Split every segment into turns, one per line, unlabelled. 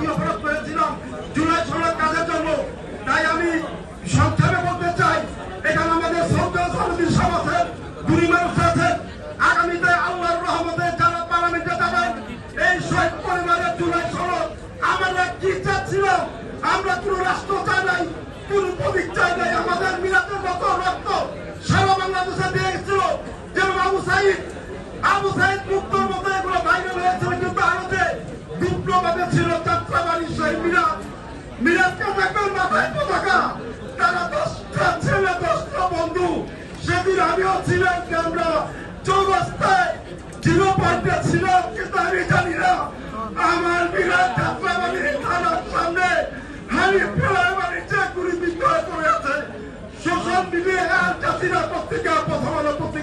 বিহরব করেছিলাম। জুলাই সড়ক কাজের জন্য। তাই আমি সংক্ষেপে বলতে চাই, এখানে আমাদের শ্রদ্ধা সমিতির সব দুই মানুষ আছেন। আগামীতে আল্লাহর রহমতে যারা পার্লামেন্টে যাবেন, এই শহীদ পরিবারের জুলাই সড়ক আমরা কি চাচ্ছিলাম? আমরা কোন রাষ্ট্র ছিল যাত্রাবাড়ি শহীদ মিরাজ মিরাজকে দেখবেন মাথায় পতাকা তারা দশটা ছেলে দশটা বন্ধু সেদিন আমিও ছিলাম আমরা চৌরাস্তায় জিরো পয়েন্টে ছিলাম কিন্তু আমি জানি না আমার বিরাট যাত্রাবাড়ি থানার সামনে হারি ফেলাবাড়ি যে গুলি বিক্রয় করে আছে সোশ্যাল মিডিয়া আর জাতিরা পত্রিকা প্রথম আলো পত্রিকা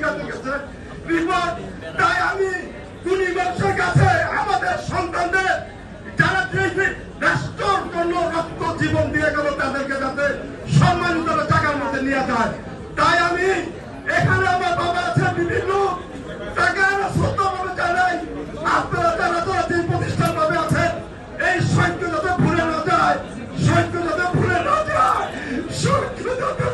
জীবন দিয়ে গেল তাদেরকে যাতে সম্মান করে টাকার মধ্যে নিয়ে যায়। তাই আমি এখানে আমার বাবা আছে বিভিন্ন সত্য প্রতিষ্ঠান এই যাতে ভুলে না যায়, সৈন্য যাতে ভুলে না যায় যাতে